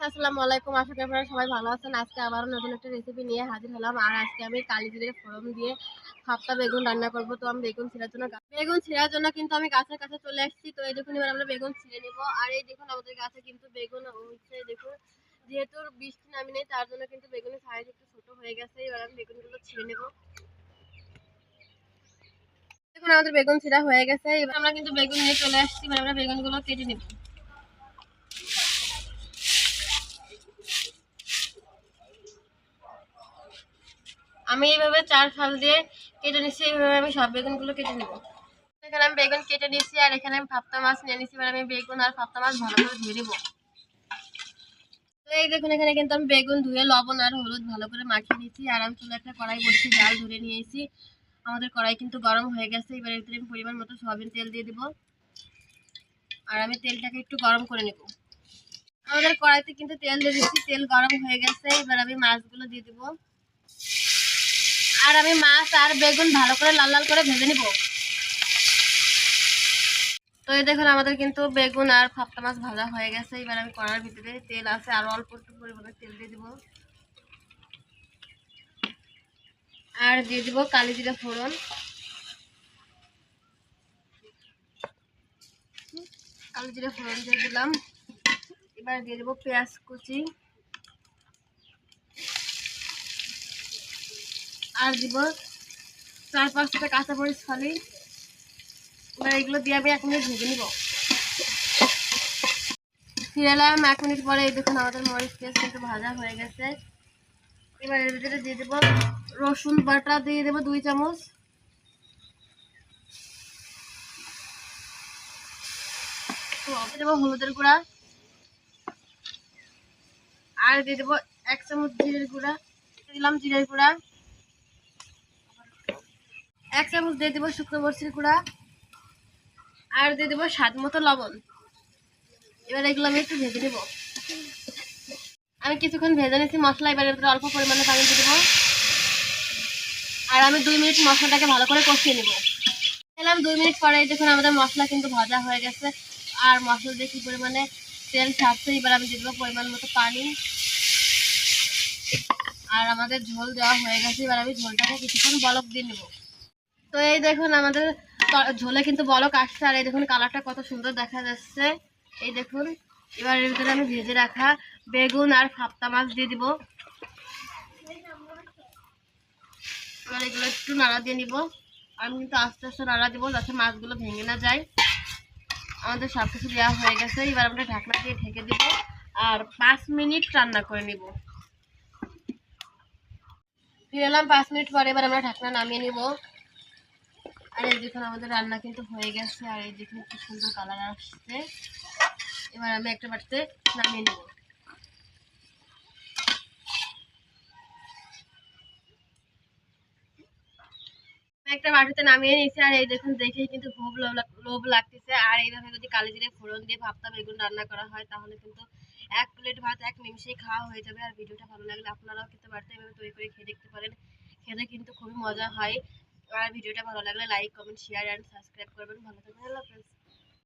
আসসালামু আলাইকুম। আশা করি আপনারা সবাই ভালো আছেন। আজকে আবারও নতুন একটা রেসিপি নিয়ে হাজির হলাম। আর আজকে আমি কালি ফোড়ন দিয়ে হাফটা বেগুন রান্না করব। তো আমি বেগুন ছিঁড়ার জন্য বেগুন ছিঁড়ার জন্য কিন্তু আমি গাছের কাছে চলে আসছি। তো এই দেখুন, এবার আমরা বেগুন ছিঁড়ে নিব। আর এই দেখুন, আমাদের গাছে কিন্তু বেগুন হচ্ছে দেখুন, যেহেতু বৃষ্টি নামি নেই তার জন্য কিন্তু বেগুনের সাইজ একটু ছোট হয়ে গেছে। এবার আমি বেগুনগুলো ছিঁড়ে নেব। দেখুন, আমাদের বেগুন ছিঁড়া হয়ে গেছে। এবার আমরা কিন্তু বেগুন নিয়ে চলে আসছি। এবার আমরা বেগুনগুলো কেটে নেব। আমি এইভাবে চার ফাল দিয়ে কেটে নিচ্ছি এইভাবে আমি সব বেগুনগুলো কেটে নেব। এখানে আমি বেগুন কেটে নিচ্ছি আর এখানে আমি ফাপ্তা মাছ নিয়ে নিচ্ছি এবার আমি বেগুন আর ফাপ্তা মাছ ভালো করে ধুয়ে নেব। এই দেখুন, এখানে কিন্তু আমি বেগুন ধুয়ে, লবণ আর হলুদ ভালো করে মাখিয়ে নিয়েছি। আর আমি চুলে একটা কড়াই বসে জাল ধরে নিয়েছি। আমাদের কড়াই কিন্তু গরম হয়ে গেছে, এবার এর আমি পরিমাণ মতো সয়াবিন তেল দিয়ে দিব। আর আমি তেলটাকে একটু গরম করে নেব। আমাদের কড়াইতে কিন্তু তেল দিয়ে দিচ্ছি তেল গরম হয়ে গেছে, এবার আমি মাছগুলো দিয়ে দিব। আর আমি মাছ আর বেগুন ভালো করে লাল লাল করে ভেজে নিব। তো এই দেখুন, আমাদের কিন্তু বেগুন আর ফাপ্তা মাছ ভাজা হয়ে গেছে। এবার আমি কড়ার ভিতরে তেল আছে, আর অল্প একটু পরিমাণে তেল দিয়ে দিব। আর দিয়ে দিব কালি জিরা ফোড়ন। কালি জিরা ফোড়ন দিয়ে দিলাম। এবার দিয়ে দেবো পেঁয়াজ কুচি। আর দিব চার পাঁচটা কাঁচামরিচ ফালি। এবার এগুলো দিয়ে আমি এক মিনিট ভেজে নিব। ফিরে এলাম এক মিনিট পরে, এই দেখুন আমাদের মরিচ পেঁয়াজ কিন্তু ভাজা হয়ে গেছে। এবার এর ভিতরে দিয়ে দেবো রসুন বাটা, দিয়ে দেবো দুই চামচ। দেবো হলুদের গুঁড়া। আর দিয়ে দেবো এক চামচ জিরের গুঁড়া। দিলাম জিরের গুঁড়া। এক চামচ দিয়ে দেবো শুকনো মরিচের গুঁড়া আর দিয়ে দেবো স্বাদ মতো লবণ। এবার এগুলো আমি একটু ভেজে নেব। আমি কিছুক্ষণ ভেজে নিয়েছি, মশলা এবার ভিতরে অল্প পরিমাণে পানি দিয়ে দেবো। আর আমি দুই মিনিট মশলাটাকে ভালো করে কষিয়ে নেব। এলাম দুই মিনিট পরে দেখুন আমাদের মশলা কিন্তু ভাজা হয়ে গেছে। আর মশলা দিয়ে কি পরিমাণে তেল ছাড়ছে, এবার আমি দিয়ে দেবো পরিমাণ মতো পানি। আর আমাদের ঝোল দেওয়া হয়ে গেছে, এবার আমি ঝোলটাকে কিছুক্ষণ বলক দিয়ে নেব। তো এই দেখুন আমাদের ঝোলে কিন্তু বলক আসছে আর এই দেখুন কালারটা কত সুন্দর দেখা যাচ্ছে। এই দেখুন, এবার এর ভিতরে আমি ভেজে রাখা বেগুন আর ফাপ্তা মাছ দিয়ে দিব। এবার এগুলো একটু নাড়া দিয়ে নিব। আমি কিন্তু আস্তে আস্তে নাড়া দিব যাতে মাছগুলো ভেঙে না যায়। আমাদের সব কিছু দেওয়া হয়ে গেছে। এবার আমরা ঢাকনা দিয়ে ঢেকে দিব আর পাঁচ মিনিট রান্না করে নিব। ফিরে এলাম পাঁচ মিনিট পরে, এবার আমরা ঢাকনা নামিয়ে নিব। আর এই দেখুন, আমাদের রান্না কিন্তু হয়ে গেছে, আর এই দেখুন কি সুন্দর কালার আসছে। এবার আমি একটা বাটিতে নামিয়ে নেব। একটা বাটিতে নামিয়ে নিয়েছি, আর এই দেখুন, দেখেই কিন্তু খুব লোভ লাগতেছে। আর এইভাবে যদি কালি জিরে ফোড়ন দিয়ে ভাবতা বেগুন রান্না করা হয়, তাহলে কিন্তু এক প্লেট ভাত, এক নিমিষেই খাওয়া হয়ে যাবে। আর ভিডিওটা ভালো লাগলে আপনারাও কিন্তু বাড়িতে এভাবে তৈরি করে খেয়ে দেখতে পারেন। খেতে কিন্তু খুবই মজা হয়। আর ভিডিওটা ভালো লাগলে like comment share and subscribe করবেন। ভালো থাকবেন। আল্লাহ হাফেজ।